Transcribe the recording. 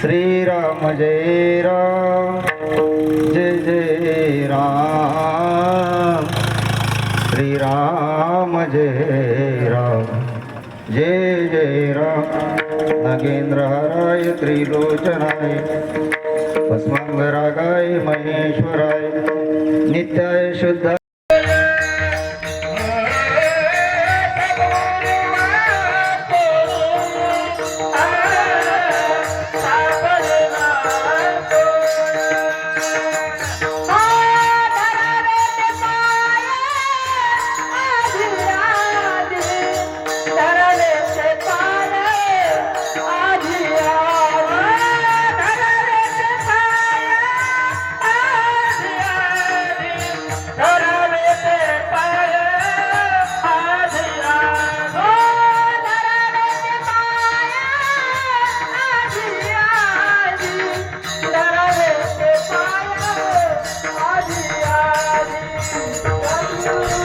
श्रीराम जय राम जय जय राम। श्रीराम जय राम जय जय राम। नागेन्द्र हराय त्रिलोचनाय। भस्मांगरागाय महेश्वराय नित्याय शुद्ध Thank you.